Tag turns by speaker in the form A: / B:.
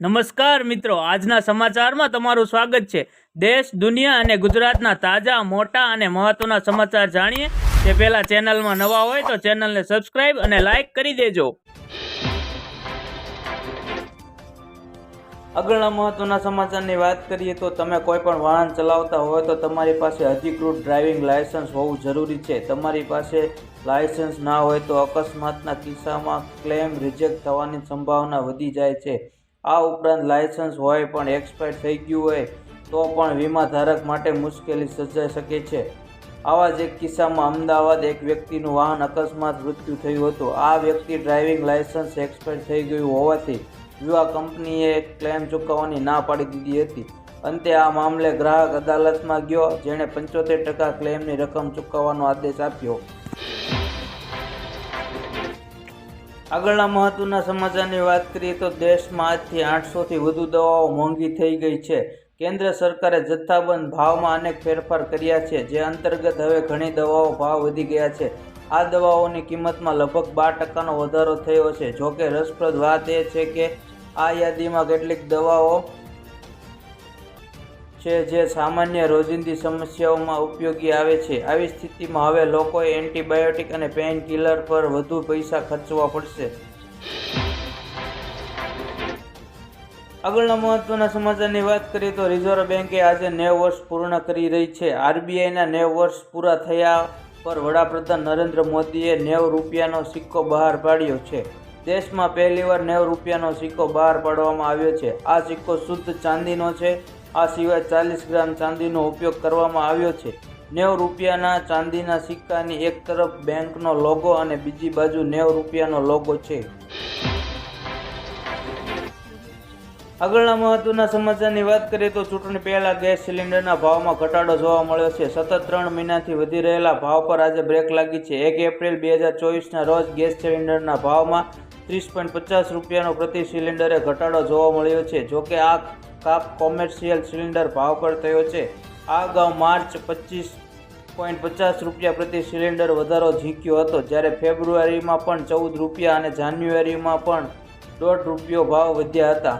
A: નમસ્કાર મિત્રો, આજના સમાચારમાં તમારું સ્વાગત છે. દેશ, દુનિયા અને ગુજરાતના તાજા, મોટા અને મહત્વના સમાચાર જાણીએ. તે પહેલા ચેનલમાં નવા હોય તો ચેનલને સબસ્ક્રાઇબ અને લાઇક કરી દેજો. આગળના મહત્વના સમાચારની વાત કરીએ તો તમે કોઈ પણ વાહન ચલાવતા હોય તો તમારી પાસે અધિકૃત ડ્રાઇવિંગ લાયસન્સ હોવું જરૂરી છે. તમારી પાસે લાયસન્સ ના હોય તો અકસ્માતના કિસ્સામાં ક્લેમ રિજેક્ટ થવાની સંભાવના વધી જાય છે. આ ઉપરાંત લાયસન્સ હોય પણ એક્સપાયર થઈ ગયું હોય, તો પણ વીમા ધારક માટે મુશ્કેલી સર્જાઈ શકે છે. આવા જ એક કિસ્સામાં અમદાવાદ એક વ્યક્તિનું વાહન અકસ્માત મૃત્યુ થયું હતું. આ વ્યક્તિ ડ્રાઇવિંગ લાયસન્સ એક્સપાયર થઈ ગયું હોવાથી વીમા કંપનીએ ક્લેમ ચૂકવવાની ના પાડી દીધી હતી. અંતે આ મામલે ગ્રાહક અદાલતમાં ગયો, જેણે પંચોતેર ટકા ક્લેમની રકમ ચૂકવવાનો આદેશ આપ્યો. આગળના મહત્વના સમાચારની વાત કરીએ તો દેશમાં આજથી આઠસોથી વધુ દવાઓ મોંઘી થઈ ગઈ છે. કેન્દ્ર સરકારે જથ્થાબંધ ભાવમાં અનેક ફેરફાર કર્યા છે, જે અંતર્ગત હવે ઘણી દવાઓ ભાવ વધી ગયા છે. આ દવાઓની કિંમતમાં લગભગ બાર ટકાનો વધારો થયો છે. જોકે રસપ્રદ વાત એ છે કે આ યાદીમાં કેટલીક દવાઓ છે જે સામાન્ય રોજિંદી સમસ્યાઓમાં ઉપયોગી આવે છે. આવી સ્થિતિમાં હવે લોકોએ એન્ટીબાયોટિક અને પેઇન કિલર પર વધુ પૈસા ખર્ચવા પડશે. આગળના મહત્વના સમાચારની વાત કરીએ તો રિઝર્વ બેન્કે આજે નેવ વર્ષ પૂર્ણ કરી રહી છે. આરબીઆઈના નેવ વર્ષ પૂરા થયા પર વડાપ્રધાન નરેન્દ્ર મોદીએ નેવ રૂપિયાનો સિક્કો બહાર પાડ્યો છે. દેશમાં પહેલીવાર નેવ રૂપિયાનો સિક્કો બહાર પાડવામાં આવ્યો છે. આ સિક્કો શુદ્ધ ચાંદીનો છે. આ સિવાય ચાલીસ ગ્રામ ચાંદીનો ઉપયોગ કરવામાં આવ્યો છે. નેવ રૂપિયાના ચાંદીના સિક્કાની એક તરફ બેંકનો લોગો અને બીજી બાજુ નેવ રૂપિયાનો લોગો છે. આગળના મહત્વના સમાચારની વાત કરીએ તો ચૂંટણી પહેલા ગેસ સિલિન્ડરના ભાવમાં ઘટાડો જોવા મળ્યો છે. સતત ત્રણ મહિનાથી વધી રહેલા ભાવ પર આજે બ્રેક લાગી છે. એક એપ્રિલ બે હજાર ચોવીસના રોજ ગેસ સિલિન્ડરના ભાવમાં ત્રીસ પોઈન્ટ પચાસ રૂપિયાનો પ્રતિ સિલિન્ડરે ઘટાડો જોવા મળ્યો છે. જોકે આ કાપ કોમર્શિયલ સિલિન્ડર ભાવ પર થયો છે. આ અગાઉ માર્ચ પચીસ પોઈન્ટ પચાસ રૂપિયા પ્રતિ સિલિન્ડર વધારો ઝીક્યો હતો, જ્યારે ફેબ્રુઆરીમાં પણ ચૌદ રૂપિયા અને જાન્યુઆરીમાં પણ દોઢ રૂપિયો ભાવ વધ્યા હતા.